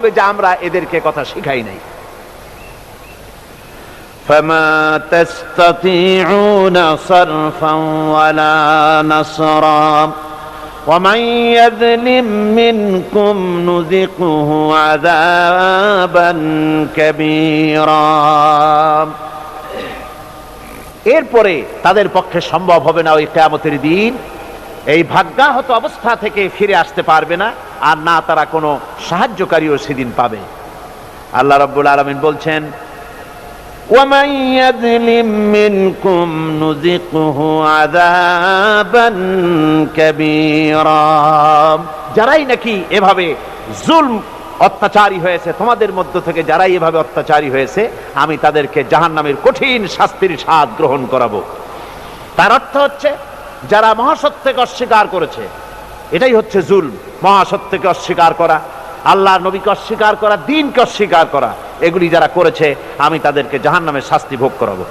যে আমরা এদেরকে কথা শিখাই নাই فما تستطيعون صرفا ولا نصرا ومن يظلم منكم نذقه عذابا كبيرا এরপরে তাদের পক্ষে সম্ভব হবে না ওই কেয়ামতের দিন এই ভাগ্যাহত অবস্থা থেকে ফিরে আসতে পারবে না আর না তারা কোনো সাহায্যকারীও সেদিন পাবে। আল্লাহ রব্বুল আলমিন বলছেন যারাই নাকি এভাবে জুলম অত্যাচারী হয়েছে তোমাদের মধ্য থেকে যারাই এভাবে অত্যাচারী হয়েছে আমি তাদেরকে জাহান নামের কঠিন শাস্তির স্বাদ গ্রহণ করাবো। তার অর্থ হচ্ছে যারা মহাসত্যকে অস্বীকার করেছে এটাই হচ্ছে জুল মহাসত্যকে অস্বীকার করা আল্লাহ নবীকে অস্বীকার করা, দিনকে অস্বীকার করা, এগুলি যারা করেছে, আমি তাদেরকে জাহান নামে শাস্তি ভোগ করাবো।